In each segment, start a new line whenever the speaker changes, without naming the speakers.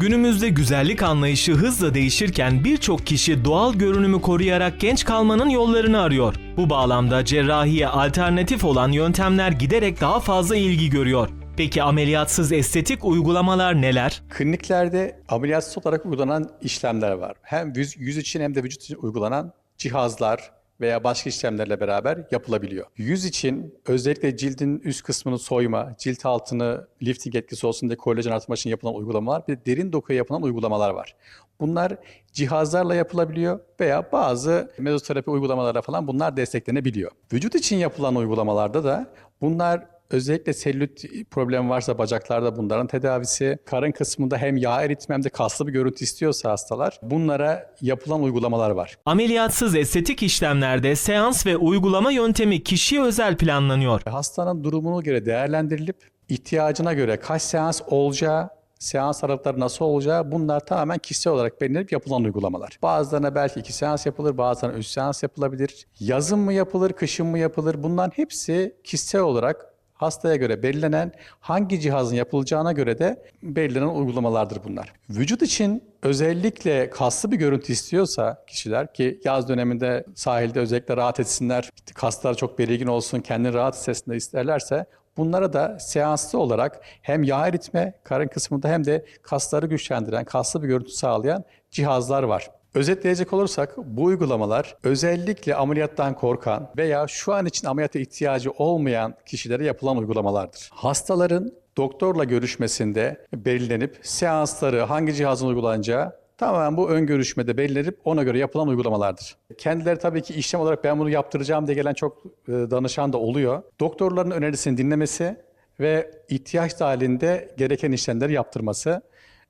Günümüzde güzellik anlayışı hızla değişirken birçok kişi doğal görünümü koruyarak genç kalmanın yollarını arıyor. Bu bağlamda cerrahiye alternatif olan yöntemler giderek daha fazla ilgi görüyor. Peki ameliyatsız estetik uygulamalar neler?
Kliniklerde ameliyatsız olarak uygulanan işlemler var. Hem yüz, için hem de vücut için uygulanan cihazlar veya başka işlemlerle beraber yapılabiliyor. Yüz için özellikle cildin üst kısmını soyma, cilt altını lifting etkisi olsun diye kolajen artmak için yapılan uygulamalar, bir de derin dokuya yapılan uygulamalar var. Bunlar cihazlarla yapılabiliyor veya bazı mezoterapi uygulamalarla falan bunlar desteklenebiliyor. Vücut için yapılan uygulamalarda da bunlar Özellikle selülit problemi varsa bacaklarda bunların tedavisi, karın kısmında hem yağ eritme hem de kaslı bir görüntü istiyorsa hastalar bunlara yapılan uygulamalar var.
Ameliyatsız estetik işlemlerde seans ve uygulama yöntemi kişiye özel planlanıyor.
Hastanın durumuna göre değerlendirilip ihtiyacına göre kaç seans olacağı, seans aralıkları nasıl olacağı bunlar tamamen kişisel olarak belirlenip yapılan uygulamalar. Bazılarına belki iki seans yapılır, bazılarına üç seans yapılabilir. Yazın mı yapılır, kışın mı yapılır bunların hepsi kişisel olarak hastaya göre belirlenen hangi cihazın yapılacağına göre de belirlenen uygulamalardır bunlar. Vücut için özellikle kaslı bir görüntü istiyorsa kişiler ki yaz döneminde sahilde özellikle rahat etsinler, kaslar çok belirgin olsun, kendini rahat hissetsin de isterlerse Bunlara da seanslı olarak hem yağ eritme karın kısmında hem de kasları güçlendiren, kaslı bir görüntü sağlayan cihazlar var. Özetleyecek olursak bu uygulamalar özellikle ameliyattan korkan veya şu an için ameliyata ihtiyacı olmayan kişilere yapılan uygulamalardır. Hastaların doktorla görüşmesinde belirlenip seansları hangi cihazın uygulanacağı tamamen bu ön görüşmede belirlenip ona göre yapılan uygulamalardır. Kendileri tabii ki işlem olarak ben bunu yaptıracağım diye gelen çok e, danışan da oluyor. Doktorların önerisini dinlemesi ve ihtiyaç dahilinde gereken işlemleri yaptırması.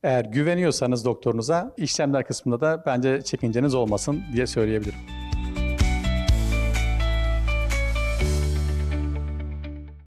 Eğer güveniyorsanız doktorunuza işlemler kısmında da bence çekinceniz olmasın diye söyleyebilirim.